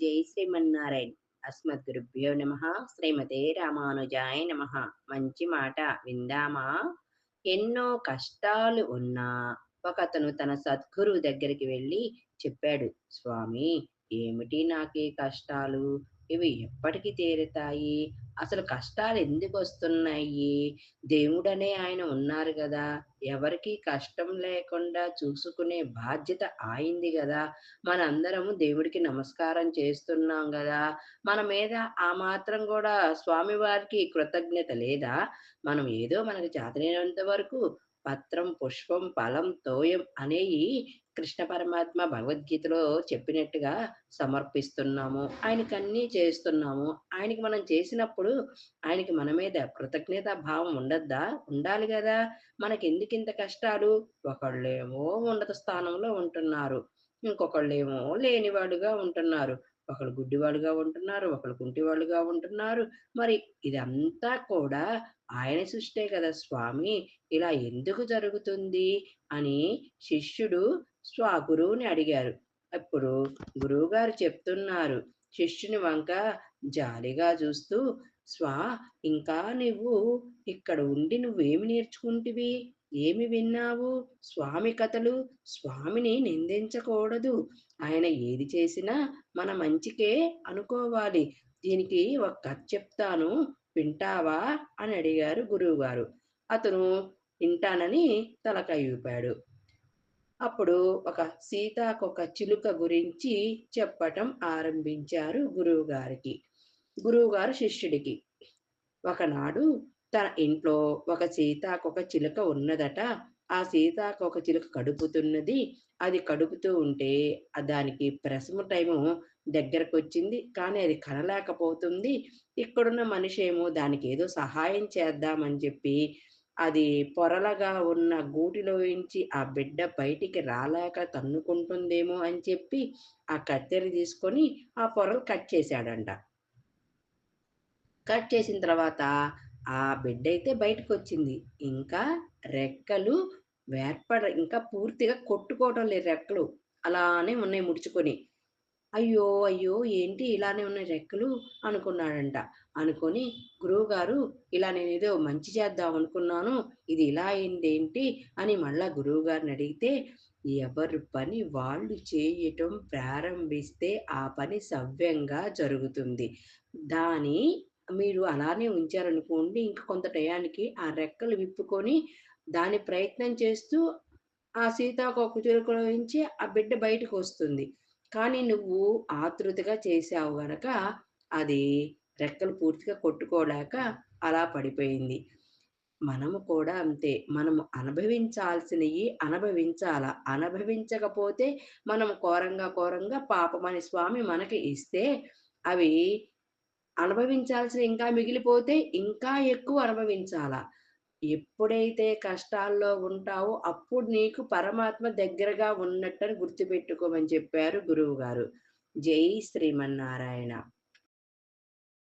జై శ్రీమన్నారాయణ. అస్మద్ గురుభ్యో నమ. శ్రీమతే రామానుజాయ నమ. మంచి మాట విందామా? ఎన్నో కష్టాలు ఉన్నా ఒకతను తన సద్గురువు దగ్గరికి వెళ్ళి చెప్పాడు స్వామి ఏమిటి నాకే కష్టాలు? ఇవి ఎప్పటికి తీరుతాయి? అసలు కష్టాలు ఎందుకు వస్తున్నాయి? దేవుడనే ఆయన ఉన్నారు కదా. ఎవరికి కష్టం లేకుండా చూసుకునే బాధ్యత ఆయింది కదా. మనందరము దేవుడికి నమస్కారం చేస్తున్నాం కదా. మన మీద ఆ మాత్రం కూడా స్వామివారికి కృతజ్ఞత లేదా? మనం ఏదో మనకు చేతనైనంత వరకు పత్రం పుష్పం ఫలం తోయం అనేవి కృష్ణ పరమాత్మ భగవద్గీతలో చెప్పినట్టుగా సమర్పిస్తున్నాము. ఆయనకి అన్నీ చేస్తున్నాము. ఆయనకి మనం చేసినప్పుడు ఆయనకి మన మీద కృతజ్ఞత భావం ఉండద్దా? ఉండాలి కదా మనకి ఎందుకు ఇంత కష్టాలు? ఒకళ్ళేమో ఉన్నత స్థానంలో ఉంటున్నారు. ఇంకొకళ్ళేమో లేనివాడుగా ఉంటున్నారు. ఒకళ్ళు గుడ్డివాళ్ళుగా ఉంటున్నారు ఒకళ్ళు కుంటివాళ్ళుగా ఉంటున్నారు. మరి ఇదంతా కూడా ఆయన సృష్టే కదా స్వామి ఇలా ఎందుకు జరుగుతుంది అని శిష్యుడు స్వా గురువుని అడిగారు. అప్పుడు గురువుగారు చెప్తున్నారు శిష్యుని వంక జాలిగా చూస్తూ స్వా ఇంకా నువ్వు ఇక్కడ ఉండి నువ్వేమి నేర్చుకుంటివి? ఏమి విన్నావు? స్వామి కథలు స్వామిని నిందించకూడదు. ఆయన ఏది చేసినా మన మంచికే అనుకోవాలి. దీనికి ఒక కథ చెప్తాను. వింటావా? అని అడిగారు గురువుగారు. అతను వింటానని తలకాయ ఊపాడు. అప్పుడు ఒక సీతాకొక చిలుక గురించి చెప్పటం ఆరంభించారు గురువుగారికి. గురువుగారు శిష్యుడికి. ఒకనాడు తన ఇంట్లో ఒక సీతాకొక చిలుక ఉన్నదట. ఆ సీతాకొక చిలుక కడుపుతున్నది. అది కడుపుతూ ఉంటే దానికి ప్రసమ టైము దగ్గరకు వచ్చింది కానీ అది కనలేకపోతుంది. ఇక్కడున్న మనిషి ఏమో దానికి ఏదో సహాయం చేద్దామని చెప్పి అది పొరలగా ఉన్న గూటిలోంచి ఆ బిడ్డ బయటికి రాలేక తన్నుకుంటుందేమో అని చెప్పి ఆ కత్తెర తీసుకొని ఆ పొరలు కట్ చేశాడంట. కట్ చేసిన తర్వాత ఆ బిడ్డ అయితే బయటకు వచ్చింది ఇంకా రెక్కలు వేర్పడ ఇంకా పూర్తిగా కొట్టుకోవటం లేదు రెక్కలు. అలానే ఉన్నాయి ముడుచుకొని. అయ్యో అయ్యో ఏంటి ఇలానే ఉన్న రెక్కలు అనుకున్నాడంట. అనుకొని గురువు గారు ఇలా నేను ఏదో మంచి చేద్దాం అనుకున్నాను. ఇది ఇలా అయింది ఏంటి అని మళ్ళా గురువు గారిని అడిగితే ఎవరు పని వాళ్ళు చేయటం ప్రారంభిస్తే ఆ పని సవ్యంగా జరుగుతుంది. దాని మీరు అలానే ఉంచారనుకోండి ఇంక కొంత టయానికి ఆ రెక్కలు విప్పుకొని దాని ప్రయత్నం చేస్తూ ఆ సీతాకోక నుంచి ఆ బిడ్డ బయటకు వస్తుంది కానీ నువ్వు ఆతృతగా చేసావు గనక అది రెక్కలు పూర్తిగా కొట్టుకోలేక అలా పడిపోయింది. మనము కూడా అంతే. మనము అనుభవించాల్సినవి అనుభవించాల? అనుభవించకపోతే మనం కోరంగా కోరంగా పాపమని స్వామి మనకి ఇస్తే అవి అనుభవించాల్సిన ఇంకా మిగిలిపోతే ఇంకా ఎక్కువ అనుభవించాలా? ఎప్పుడైతే కష్టాల్లో ఉంటావో అప్పుడు నీకు పరమాత్మ దగ్గరగా ఉన్నట్టని గుర్తుపెట్టుకోమని చెప్పారు గురువు గారు జై శ్రీమన్నారాయణ.